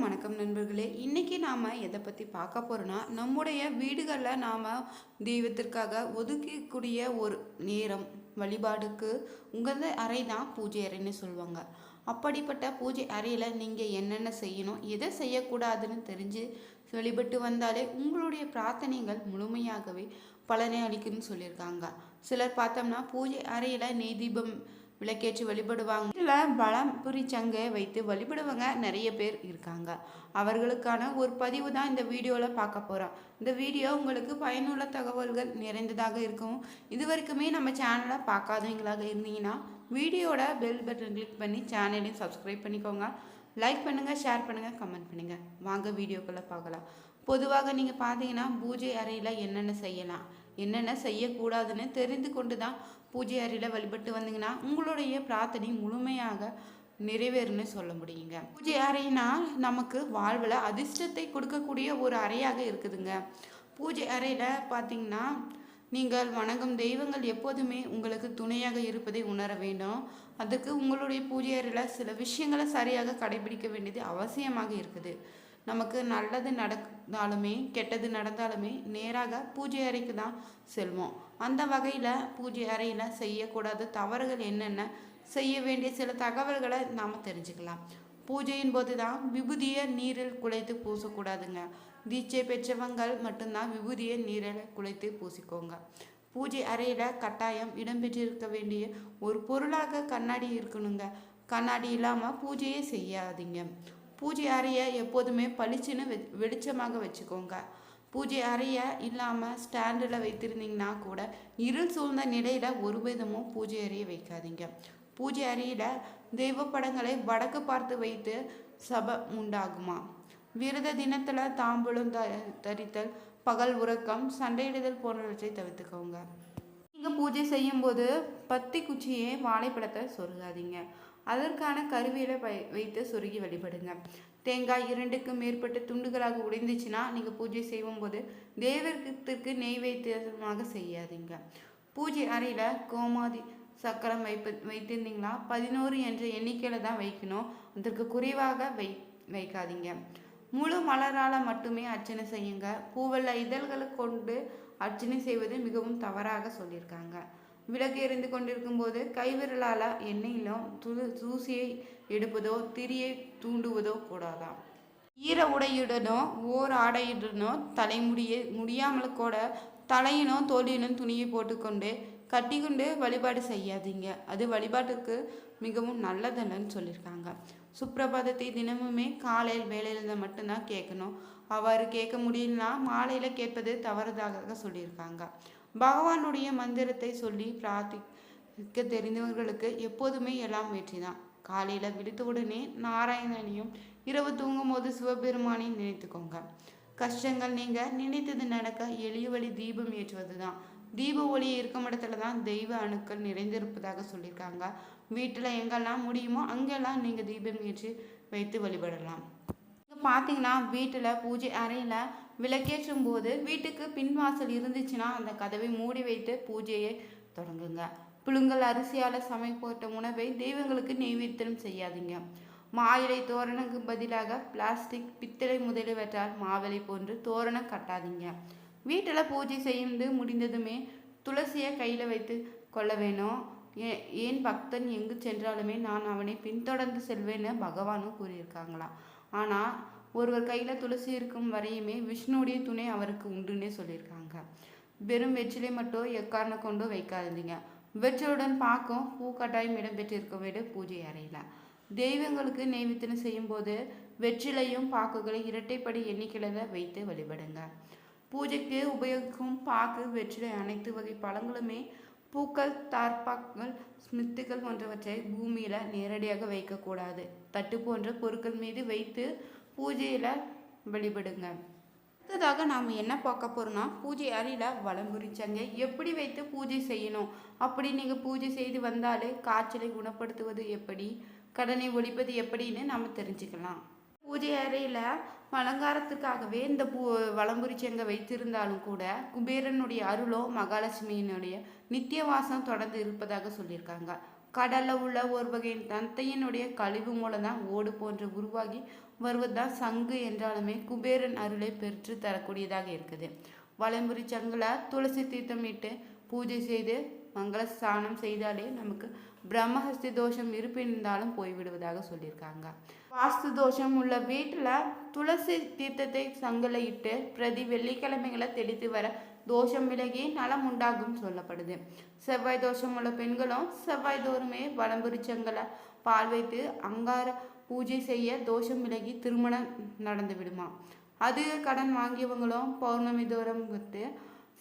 அனைவருக்கும் வணக்கம் நண்பர்களே. இன்றைக்கி நாம் எதை பற்றி பார்க்க போகிறோன்னா நம்முடைய வீடுகளில் நாம் தெய்வத்திற்காக ஒதுக்கக்கூடிய ஒரு நேரம் வழிபாடுக்கு உங்களது அறை தான் பூஜை அறைன்னு சொல்லுவாங்க. அப்படிப்பட்ட பூஜை அறையில் நீங்கள் என்னென்ன செய்யணும் எதை செய்யக்கூடாதுன்னு தெரிஞ்சு வழிபட்டு வந்தாலே உங்களுடைய பிரார்த்தனைகள் முழுமையாகவே பலனை அளிக்குன்னு சொல்லியிருக்காங்க. சிலர் பார்த்தோம்னா பூஜை அறையில் நெய் தீபம் விளக்கேற்றி வழிபடுவாங்க. இதில் பலம் புரிச்சங்க வைத்து வழிபடுவங்க நிறைய பேர் இருக்காங்க. அவர்களுக்கான ஒரு பதிவு தான் இந்த வீடியோவில் பார்க்க போகிறோம் இந்த வீடியோ உங்களுக்கு பயனுள்ள தகவல்கள் நிறைந்ததாக இருக்கும். இது வரைக்குமே நம்ம சேனலை பார்க்காதவங்களாக இருந்தீங்கன்னா வீடியோட பெல் பட்டன் கிளிக் பண்ணி சேனலையும் சப்ஸ்கிரைப் பண்ணிக்கோங்க. லைக் பண்ணுங்கள் ஷேர் பண்ணுங்கள் கமெண்ட் பண்ணுங்கள் வாங்க வீடியோக்குள்ளே பார்க்கலாம் பொதுவாக நீங்கள் பார்த்தீங்கன்னா பூஜை அறையில் என்னென்ன செய்யலாம்? என்னென்ன செய்யக்கூடாதுன்னு தெரிந்து கொண்டு தான் பூஜை அறையில் வழிபட்டு வந்தீங்கன்னா உங்களுடைய பிரார்த்தனை முழுமையாக நிறைவேறும்னு சொல்ல முடியுங்க. பூஜை அறைனா நமக்கு வாழ்வில் அதிர்ஷ்டத்தை கொடுக்கக்கூடிய ஒரு அறையாக இருக்குதுங்க. பூஜை அறையில் பார்த்தீங்கன்னா நீங்கள் வணங்கும் தெய்வங்கள் எப்போதுமே உங்களுக்கு துணையாக இருப்பதை உணர வேண்டும். அதுக்கு உங்களுடைய பூஜை அறையில் சில விஷயங்களை சரியாக கடைபிடிக்க வேண்டியது அவசியமாக இருக்குது. நமக்கு நல்லது நடந்தாலுமே கெட்டது நடந்தாலுமே நேராக பூஜை அறைக்கு தான் செல்வோம். அந்த வகையில் பூஜை அறையில் செய்யக்கூடாத தவறுகள் என்னென்ன? செய்ய வேண்டிய சில தகவல்களை நாம் தெரிஞ்சுக்கலாம். பூஜையின் போது தான் விபூதியை நீரில் குழைத்து பூசக்கூடாதுங்க. தீட்சை பெற்றவங்கள் மட்டும்தான் விபூதியை நீரில் குழைத்து பூசிக்கோங்க. பூஜை அறையில் கட்டாயம் இடம்பெற்றிருக்க வேண்டிய ஒரு பொருளாக கண்ணாடி இருக்கணுங்க. கண்ணாடி இல்லாமல் பூஜையே செய்யாதீங்க. பூஜை அறையை எப்போதுமே பளிச்சுன்னு வெ வெளிச்சமாக வச்சுக்கோங்க. பூஜை அறையை இல்லாமல் ஸ்டாண்டில் வைத்திருந்தீங்கன்னா கூட இருள் சூழ்ந்த நிலையில் ஒரு விதமும் பூஜை அறையை வைக்காதீங்க. பூஜை அறையில் தெய்வ படங்களை வடக்கு பார்த்து வைத்து சபை உண்டாகுமா? விரத தினத்தில் தாம்பூலம் த தரித்தல் பகல் உறக்கம் சண்டையிடுதல் போன்றவற்றை தவிர்த்துக்கோங்க. நீங்கள் பூஜை செய்யும்போது பத்தி குச்சியே வாழைப்பழத்தை சொருகாதீங்க. அதற்கான கருவியில் வை வைத்து சொருகி வழிபடுங்க. தேங்காய் இரண்டுக்கும் மேற்பட்ட துண்டுகளாக உடைந்துச்சுன்னா நீங்கள் பூஜை செய்யும்போது தேவர்கத்திற்கு நெய்வேத்தியமாக செய்யாதீங்க. பூஜை அறையில் கோமாதி சக்கரம் வைப்ப வைத்திருந்தீங்களா பதினோரு என்ற எண்ணிக்கையில் தான் வைக்கணும். அதற்கு குறைவாக வை வைக்காதீங்க. முழு மலரால் மட்டுமே அர்ச்சனை செய்யுங்க. பூவெல்ல இதழ்களை கொண்டு அர்ச்சனை செய்வது மிகவும் தவறாக சொல்லியிருக்காங்க. விளக்கு எரிந்து கொண்டிருக்கும் போது கைவிரலால் எண்ணெயிலும் துளு தூசியை எடுப்பதோ திரியை தூண்டுவதோ கூடாதாம். ஈர உடையுடனோ ஓர் ஆடையுடனோ தலைமுடியை முடியாமல் கூட தலையினோ தோலினும் துணியை போட்டுக்கொண்டு கட்டிக்கொண்டு வழிபாடு செய்யாதீங்க. அது வழிபாட்டுக்கு மிகவும் நல்லதல்லன்னு சொல்லியிருக்காங்க சுப்பிரபாதத்தை தினமுமே காலையில் வேலையில் மட்டும்தான் கேட்கணும். அவ்வாறு கேட்க முடியலனா மாலையில் கேட்பது தவறுதாக சொல்லியிருக்காங்க. பகவானுடைய மந்திரத்தை சொல்லி பிரார்த்திக்க தெரிந்தவர்களுக்கு எப்போதுமே எல்லாம் வெற்றி தான் காலையில் விழித்தவுடனே நாராயணனையும் இரவு தூங்கும் போது சிவபெருமானையும் நினைத்துக்கோங்க. கஷ்டங்கள் நீங்கள் நினைத்தது நடக்க எளிய வழி தீபம் ஏற்றுவது தான் தீப ஒளி இருக்கும் இடத்துல தான் தெய்வ அணுக்கள் நிறைந்திருப்பதாக சொல்லியிருக்காங்க. வீட்டில் எங்கெல்லாம் முடியுமோ அங்கெல்லாம் நீங்கள் தீபம் ஏற்றி வைத்து வழிபடலாம். பார்த்தீங்கன்னா வீட்டில் பூஜை அறையில் விளக்கேற்றும் போது வீட்டுக்கு பின்வாசல் இருந்துச்சுன்னா அந்த கதவை மூடி வைத்து பூஜையை தொடங்குங்க. புழுங்கல் அரிசியால் சமைப்பட்ட உணவை தெய்வங்களுக்கு நெய்வேத்தியம் செய்யாதீங்க. மாயிலை தோரணக்கு பதிலாக பிளாஸ்டிக் பித்தளை முதலியவற்றால் மாவிலை போன்று தோரணம் கட்டாதீங்க. வீட்டில் பூஜை செய்து முடிந்ததுமே துளசியை கையில் வைத்து கொள்ள வேணும். ஏன் பக்தன் எங்கு சென்றாலுமே நான் அவனை பின்தொடர்ந்து செல்வேன்னு பகவானும் கூறியிருக்காங்களாம் ஆனால் ஒருவர் கையில் துளசி இருக்கும் வரையுமே விஷ்ணுடைய துணை அவருக்கு உண்டுன்னே சொல்லியிருக்காங்க. வெறும் வெற்றிலை மட்டும் எக்காரணம் கொண்டும் வைக்காதீங்க. வெற்றிலுடன் பார்க்கும் பூ கட்டாயம் இடம்பெற்றிருக்க வீடு பூஜை அறையில். தெய்வங்களுக்கு நெய்வேத்தியம் செய்யும்போது வெற்றிலையும் பாக்குகளை இரட்டைப்படி எண்ணிக்கையில் வைத்து வழிபடுங்க. பூஜைக்கு உபயோகிக்கும் பாக்கு வெற்றிலை அனைத்து வகை பழங்களுமே பூக்கள் தார்பாக்கள் ஸ்மித்துகள் போன்றவற்றை பூமியில் நேரடியாக வைக்கக்கூடாது. தட்டு போன்ற பொருட்கள் மீது வைத்து பூஜையில் வழிபடுங்க. அடுத்ததாக நாம் என்ன பார்க்க போகிறோம்னா பூஜை அறையில் வளம்புரிச்சங்க எப்படி வைத்து பூஜை செய்யணும்? அப்படி நீங்கள் பூஜை செய்து வந்தாலே காய்ச்சலை குணப்படுத்துவது எப்படி? கடனை ஒழிப்பது எப்படின்னு நம்ம தெரிஞ்சுக்கலாம். பூஜை அறையில் அலங்காரத்துக்காகவே இந்த பூ வளம்புரிச்சங்க வைத்திருந்தாலும் கூட குபேரனுடைய அருளோ மகாலட்சுமியினுடைய நித்திய வாசம் தொடர்ந்து இருப்பதாக சொல்லியிருக்காங்க. கடலில் உள்ள ஒரு வகை நத்தையினுடைய கழிவு மூலம் தான் ஓடு போன்ற உருவாகி வருவதுதான் சங்கு என்றாலுமே குபேரன் அருளை பெற்று தரக்கூடியதாக இருக்குது. வலம்புரி சங்குல துளசி தீர்த்தமிட்டு பூஜை செய்து மங்கள ஸ்நானம் செய்தாலே நமக்கு பிரம்மஹஸ்தி தோஷம் இருப்பிருந்தாலும் போய்விடுவதாக சொல்லியிருக்காங்க. வாஸ்து தோஷம் உள்ள வீட்டில் துளசி தீர்த்தத்தை சங்கில் இட்டு பிரதி வெள்ளிக்கிழமைகளை தெளித்து வர தோஷம் விலகி நலம் உண்டாகும் சொல்லப்படுது. செவ்வாய் தோஷம் உள்ள பெண்களும் செவ்வாய் தோறுமே வளம்புரிச்சங்களை பால் வைத்து அங்கார பூஜை செய்ய தோஷம் விலகி திருமணம் நடந்து விடுமா? அதிக கடன் வாங்கியவங்களும் பௌர்ணமி தோறும் விட்டு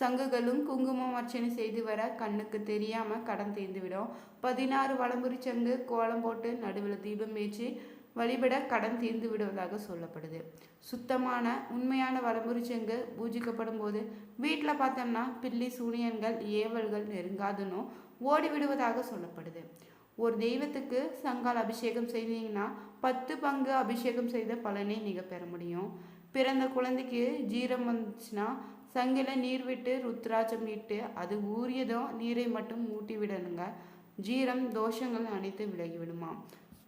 சங்குகளும் குங்குமம் அர்ச்சனை செய்து வர கண்ணுக்கு தெரியாமல் கடன் தீர்ந்துவிடும் பதினாறு வளம்புரி சங்கு கோலம் போட்டு நடுவில் தீபம் ஏற்றி வழிபட கடன் தீர்ந்து விடுவதாக சொல்லப்படுது. சுத்தமான உண்மையான வலம்புரி செங்கு பூஜிக்கப்படும் போது வீட்டில் பார்த்தோம்னா பில்லி சூனியன்கள் ஏவல்கள் நெருங்காதுன்னு ஓடி விடுவதாக சொல்லப்படுது. ஒரு தெய்வத்துக்கு சங்கால் அபிஷேகம் செய்தீங்கன்னா பத்து பங்கு அபிஷேகம் செய்த பலனை நீங்கள் பெற முடியும். பிறந்த குழந்தைக்கு ஜீரம் வந்துச்சுன்னா சங்கில நீர் விட்டு ருத்ராட்சம் இட்டு அது ஊறியதும் நீரை மட்டும் ஊட்டி விடணுங்க. ஜீரம் தோஷங்கள் அனைத்து விலகி விடுமா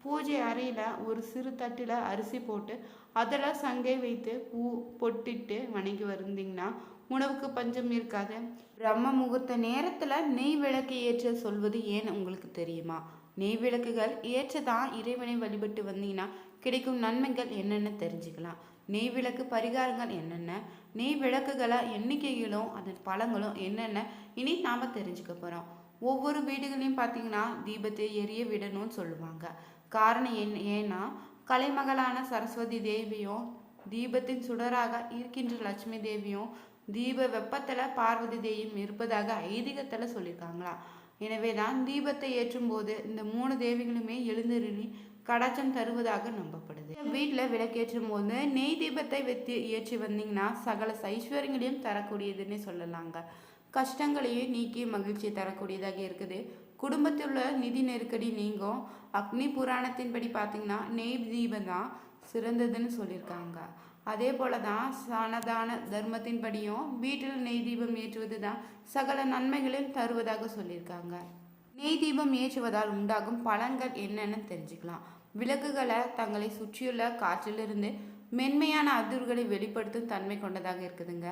பூஜை அறையில் ஒரு சிறு தட்டில் அரிசி போட்டு அதில் சங்கை வைத்து பூ பொட்டிட்டு வணங்கி வருந்தீங்கன்னா உணவுக்கு பஞ்சம் இருக்காது. பிரம்ம முகூர்த்த நேரத்தில் நெய் விளக்கு ஏற்ற சொல்வது ஏன் உங்களுக்கு தெரியுமா? நெய் விளக்குகள் ஏற்றதான் இறைவனை வழிபட்டு வந்தீங்கன்னா கிடைக்கும் நன்மைகள் என்னென்ன தெரிஞ்சுக்கலாம். நெய் விளக்கு பரிகாரங்கள் என்னென்ன? நெய் விளக்குகளை எண்ணிக்கைகளும் அதன் பழங்களும் என்னென்ன? இனி நாம் தெரிஞ்சுக்க போகிறோம் ஒவ்வொரு வீடுகளையும் பார்த்தீங்கன்னா தீபத்தை எரிய விடணும்னு சொல்லுவாங்க. காரணம் என் ஏன்னா கலைமகளான சரஸ்வதி தேவியும் தீபத்தின் சுடராக இருக்கின்ற லட்சுமி தேவியும் தீப வெப்பத்தில் பார்வதி தேவியும் இருப்பதாக ஐதீகத்தில் சொல்லியிருக்காங்களா? எனவே தான் தீபத்தை ஏற்றும் போது இந்த மூணு தேவிகளுமே எழுந்தருளி கடாச்சம் தருவதாக நம்பப்படுது. வீட்டில் விளக்கேற்றும் போது நெய் தீபத்தை வெத்தி ஏற்றி வந்தீங்கன்னா சகல ஐஸ்வர்யங்களையும் தரக்கூடியதுன்னு சொல்லலாங்க. கஷ்டங்களையும் நீக்கி மகிழ்ச்சி தரக்கூடியதாக இருக்குது. குடும்பத்தில் உள்ள நிதி நெருக்கடி நீங்கும். அக்னி புராணத்தின்படி பார்த்தீங்கன்னா நெய் தீபம் தான் சிறந்ததுன்னு சொல்லியிருக்காங்க அதே போல தான் சனதான தர்மத்தின்படியும் வீட்டில் நெய் தீபம் ஏற்றுவது தான் சகல நன்மைகளையும் தருவதாக சொல்லியிருக்காங்க நெய் தீபம் ஏற்றுவதால் உண்டாகும் பலன்கள் என்னென்னு தெரிஞ்சுக்கலாம். விளக்குகளை தங்களை சுற்றியுள்ள காற்றிலிருந்து மென்மையான அதிர்வுகளை வெளிப்படுத்தும் தன்மை கொண்டதாக இருக்குதுங்க.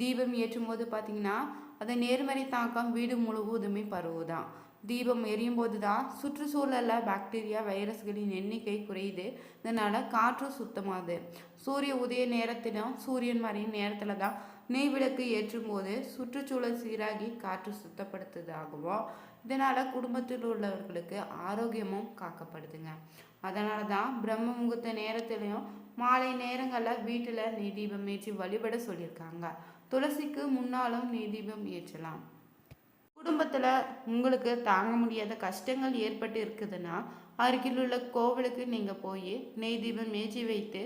தீபம் ஏற்றும் போது பார்த்தீங்கன்னா அது நேர்மறை தாக்கம் வீடு முழுவதுமே பரவுதான். தீபம் எரியும் போது தான் சுற்றுச்சூழலில் பாக்டீரியா வைரஸ்களின் எண்ணிக்கை குறையுது. இதனால் காற்று சுத்தமாகுது. சூரிய உதய நேரத்திலும் சூரியன் மறையும் நேரத்தில் தான் நெய் விளக்கு ஏற்றும் போது சுற்றுச்சூழல் சீராகி காற்று சுத்தப்படுத்துவதாகவும் இதனால் குடும்பத்தில் உள்ளவர்களுக்கு ஆரோக்கியமும் காக்கப்படுதுங்க. அதனால தான் பிரம்ம முகூர்த்த நேரத்திலையும் மாலை நேரங்களில் வீட்டில் நெய் தீபம் ஏற்றி வழிபட சொல்லியிருக்காங்க. துளசிக்கு முன்னாலும் நெய் தீபம் ஏற்றலாம். குடும்பத்தில் உங்களுக்கு தாங்க முடியாத கஷ்டங்கள் ஏற்பட்டு இருக்குதுன்னா அருகில் உள்ள கோவிலுக்கு நீங்கள் போய் நெய் தீபம் ஏற்றி வைத்து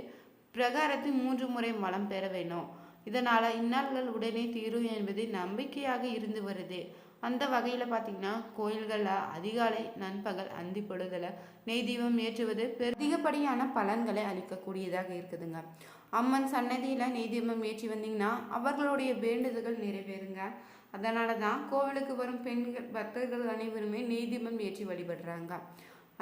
பிரகாரத்தை மூன்று முறை மலம் பெற வேணும். இதனால் இந்நாள்கள் உடனே தீரும் என்பது நம்பிக்கையாக இருந்து வருது. அந்த வகையில் பார்த்தீங்கன்னா கோயில்களில் அதிகாலை நண்பகல் அந்தி பொழுதில் நெய் தீபம் ஏற்றுவது அதிகப்படியான பலன்களை அளிக்கக்கூடியதாக இருக்குதுங்க. அம்மன் சன்னதியில் நெய் தீபம் ஏற்றி வந்தீங்கன்னா அவர்களுடைய வேண்டுதல்கள் நிறைவேறுங்க. அதனால தான் கோவிலுக்கு வரும் பெண்கள் பக்தர்கள் அனைவருமே நீதிமன்றம் ஏற்றி வழிபடுறாங்க.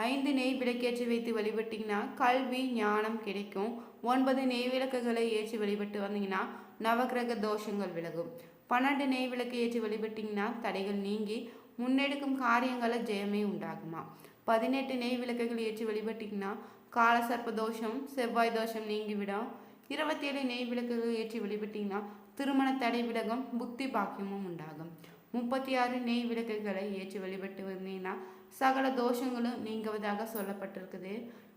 ஐந்து நெய் விளக்கேற்றி வைத்து வழிபட்டிங்கன்னா கல்வி ஞானம் கிடைக்கும். ஒன்பது நெய் விளக்குகளை ஏற்றி வழிபட்டு வந்தீங்கன்னா நவகிரக தோஷங்கள் விலகும். பன்னெண்டு நெய் விளக்கு ஏற்றி வழிபட்டிங்கன்னா தடைகள் நீங்கி முன்னெடுக்கும் காரியங்களை ஜெயமே உண்டாகுமா? பதினெட்டு நெய் விளக்குகள் ஏற்றி வழிபட்டிங்கன்னா காலசர்ப்ப தோஷம் செவ்வாய் தோஷம் நீங்கிவிடும். இருபத்தேழு நெய் விளக்குகள் ஏற்றி வழிபட்டிங்கன்னா திருமண தடை விலகும் புத்தி பாக்கியமும் உண்டாகும். முப்பத்தி ஆறு நெய் விளக்குகளை ஏற்றி வழிபட்டு வந்தீங்கன்னா சகல தோஷங்களும் நீங்குவதாக சொல்லப்பட்டிருக்குது.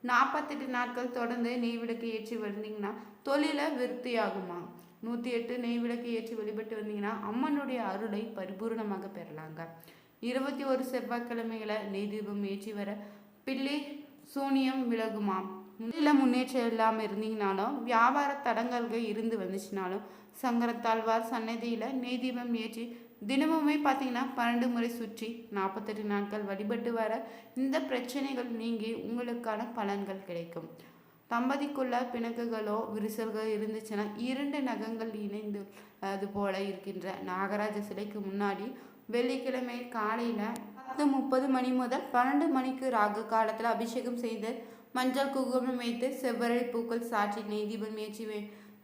நாற்பத்தெட்டு நாட்கள் தொடர்ந்து நெய் விளக்கு ஏற்றி வந்தீங்கன்னா தொழில விருத்தியாகுமா? நூற்றி எட்டு நெய் விளக்கு ஏற்றி வழிபட்டு வந்தீங்கன்னா அம்மனுடைய அருளை பரிபூர்ணமாக பெறலாங்க. இருபத்தி ஒரு செவ்வாய்க்கிழமைகளை நெய் தீபம் ஏற்றி வர பிள்ளை சூனியம் விலகுமாம். முதலில் முன்னேற்றம் இல்லாமல் இருந்தீங்கனாலும் வியாபார தடங்கல்கள் இருந்து வந்துச்சுனாலும் சங்கரத்தாழ்வார் சன்னதியில் நெய் தீபம் ஏற்றி தினமுமே பார்த்தீங்கன்னா பன்னெண்டு முறை சுற்றி நாற்பத்தெட்டு நாட்கள் வழிபட்டு வர இந்த பிரச்சனைகள் நீங்கி உங்களுக்கான பலன்கள் கிடைக்கும். தம்பதிக்குள்ள பிணக்குகளோ விரிசல்களோ இருந்துச்சுன்னா இரண்டு நகங்கள் இணைந்து அது போல இருக்கின்ற நாகராஜ சிலைக்கு முன்னாடி வெள்ளிக்கிழமை காலையில் பத்து முப்பது மணி முதல் பன்னெண்டு மணிக்கு ராகு காலத்தில் அபிஷேகம் செய்து மஞ்சள் குங்குமம் வைத்து செவ்வரளி பூக்கள் சாற்றி நெய் தீபம்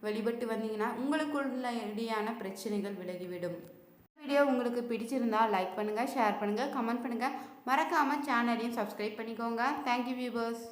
வழிபட்டு வந்தீங்கன்னா உங்களுக்குள்ள இடையான பிரச்சனைகள் விலகிவிடும். வீடியோ உங்களுக்கு பிடிச்சிருந்தா லைக் பண்ணுங்கள் ஷேர் பண்ணுங்கள் கமெண்ட் பண்ணுங்கள் மறக்காமல் சேனலையும் சப்ஸ்கிரைப் பண்ணிக்கோங்க. Thank you viewers